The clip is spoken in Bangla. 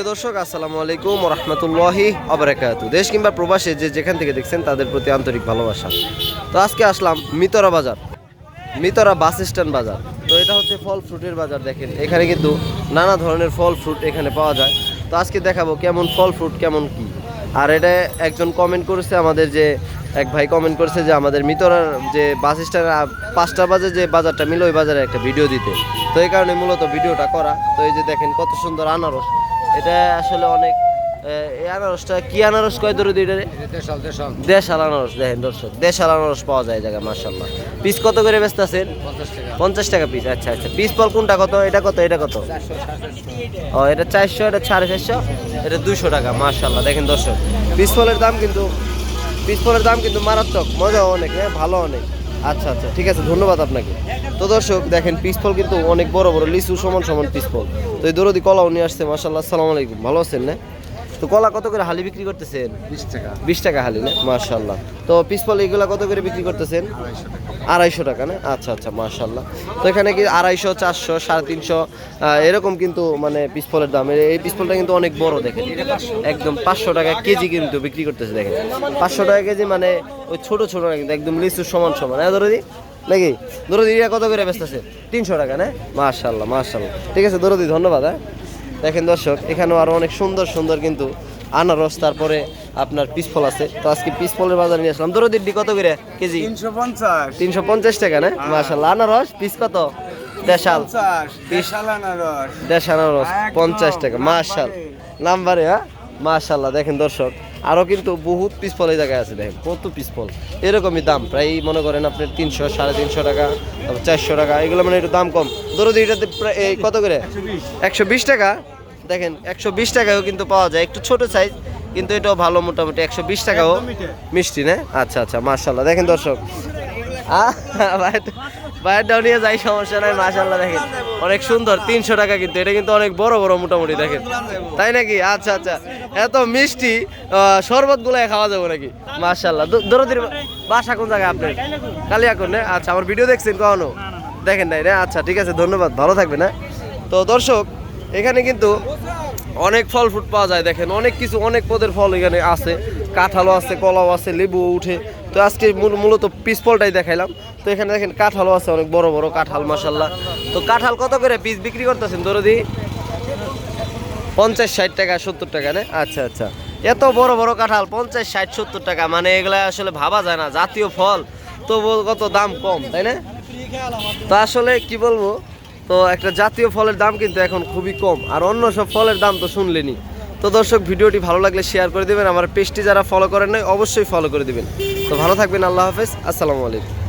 দর্শক, আসসালামু আলাইকুম রহমতুল্লাহি অবরাকাতু দেশ কিংবা প্রবাসে যে যেখান থেকে দেখছেন, তাদের প্রতি আন্তরিক ভালোবাসা। তো আজকে আসলাম মিতরা বাজার, মিতরা বাস স্ট্যান্ড বাজার। তো এটা হচ্ছে ফল ফ্রুটের বাজার, দেখেন। এখানে কিন্তু নানা ধরনের ফল ফ্রুট এখানে পাওয়া যায়। তো আজকে দেখাবো কেমন ফল ফ্রুট, কেমন কি। আর এটা একজন কমেন্ট করেছে আমাদের যে, এক ভাই কমেন্ট করেছে যে আমাদের মিতরার যে বাস স্ট্যান্ড পাঁচটা বাজে যে বাজারটা মিলে ওই বাজারে একটা ভিডিও দিতে। তো এই কারণে মূলত ভিডিওটা করা। তো এই যে দেখেন কত সুন্দর আনারস। এটা আসলে অনেক এই আনারসটা কি আনারস কয় দূরে দুইটা দেশাল দেশাল। দেশাল আনারস দেখেন দর্শক দেশাল আনারস পাওয়া যায় জায়গায় মার্শাল্লাহ পিস কত করে ব্যস্ত আছেন পঞ্চাশ টাকা পিস আচ্ছা আচ্ছা। পিস ফল কোনটা কত? এটা কত? এটা কত? ও এটা চারশো এটা সাড়ে চারশো? এটা দুশো টাকা মার্শাল্লাহ দেখেন দর্শক পিস ফলের দাম কিন্তু পিস ফলের দাম কিন্তু মারাত্মক মজাও অনেক হ্যাঁ? ভালো অনেক। আচ্ছা আচ্ছা ঠিক আছে, ধন্যবাদ আপনাকে। তো দর্শক, দেখেন পিস ফল কিন্তু অনেক বড় বড়, লিচু সমান সমান পিস ফল তো এই দরদি কলাও নিয়ে আসছে মাসাল্লাহ আসসালামু আলাইকুম। ভালো আছেন না? তো কলা কত করে হালি বিক্রি করতেছেন? বিশ টাকা। বিশ টাকা হালি না? মার্শাল্লাহ তো পিস ফল এগুলা কত করে বিক্রি করতেছেন? আড়াইশো টাকা। না? আচ্ছা আচ্ছা মার্শাল্লাহ তো এখানে কি আড়াইশো চারশো সাড়ে তিনশো এরকম কিন্তু মানে পিসফলের দাম। এই- পিসফলটা কিন্তু অনেক বড় দেখেন। একদম পাঁচশো টাকা কেজি কিন্তু বিক্রি করতেছে দেখেন। পাঁচশো টাকা কেজি মানে ওই ছোট ছোট না কিন্তু একদম লিচুর সমান সমান। হ্যাঁ দরদি? নাকি? দরদি কত করে ব্যস্ত আছে তিনশো টাকা না? মার্শাল্লাহ মার্শাল্লাহ ঠিক আছে দরদি ধন্যবাদ হ্যাঁ? দেখেন দর্শক এখানেও আরও অনেক সুন্দর সুন্দর কিন্তু আনারস তারপরে আপনার পিসফল আছে। তো আজকে পিসফলের বাজার নিয়ে আসলাম। দরদির দিদি কত করে কেজি? তিনশো পঞ্চাশ। তিনশো পঞ্চাশ টাকা না? মাসাল্লাহ আনারস পিস কত? দেশাল। পঞ্চাশ দেশাল আনারস। দেশ আনারস পঞ্চাশ টাকা মাসাল নাম্বারে হ্যাঁ? মাসাল্লাহ দেখেন দর্শক। আরও কিন্তু বহুত পিসফল এই জায়গায় আছে দেখেন কত পিসফল এরকমই দাম প্রায় মনে করেন আপনার তিনশো সাড়ে তিনশো টাকা তারপর চারশো টাকা এগুলো মানে একটু দাম কম। ধরো এটাতে প্রায় এই কত করে? একশো বিশ টাকা। দেখেন একশো বিশ টাকাও কিন্তু পাওয়া যায় একটু ছোট সাইজ কিন্তু এটাও ভালো মোটামুটি একশো বিশ টাকাও। মিষ্টি না? আচ্ছা আচ্ছা মার্শাল্লাহ দেখেন দর্শক। আহ, বাইরে- বাইরেটাও নিয়ে যাই, সমস্যা নাই মাশাল্লাহ দেখেন। অনেক সুন্দর, তিনশো টাকা কিন্তু, এটা কিন্তু অনেক বড় বড় মোটামুটি দেখেন। তাই নাকি? আচ্ছা আচ্ছা। এত মিষ্টি শরবত গুলাই খাওয়া যাবে নাকি? মাশাল্লাহ দরদির বাসা কোন জায়গায় আপনার? কালিয়াকুর, না? আচ্ছা আমার ভিডিও দেখছেন কখনো? দেখেন নাই, না? আচ্ছা ঠিক আছে, ধন্যবাদ, ভালো থাকবে না তো দর্শক, এখানে কিন্তু অনেক ফল ফ্রুট পাওয়া যায়, দেখেন। অনেক কিছু, অনেক পদের ফল এখানে আছে। কাঁঠালও আছে, কলাও আছে, লেবুও উঠে। তো আজকে মূল- মূলত পিস ফলটাই দেখাইলাম। তো এখানে দেখেন কাঁঠালও আছে, অনেক বড় বড় কাঁঠাল মাসাল্লাহ তো কাঁঠাল কত করে পিস বিক্রি করতেছেন ধরো দরদি? পঞ্চাশ, ষাট টাকা, সত্তর টাকা, না? আচ্ছা আচ্ছা। এত বড় বড় কাঁঠাল, পঞ্চাশ, ষাট, সত্তর টাকা মানে এগুলা আসলে ভাবা যায় না, জাতীয় ফল। তো কত দাম কম, তাই না? তো আসলে কি বলব, তো একটা জাতীয় ফলের দাম কিন্তু এখন খুবই কম, আর অন্য সব ফলের দাম তো শুনলেনি তো দর্শক, ভিডিওটি ভালো লাগলে শেয়ার করে দেবেন। আমার পেজটি যারা ফলো করেন নাই, অবশ্যই ফলো করে দেবেন। তো ভালো থাকবেন, আল্লাহ হাফেজ। আসসালামু আলাইকুম।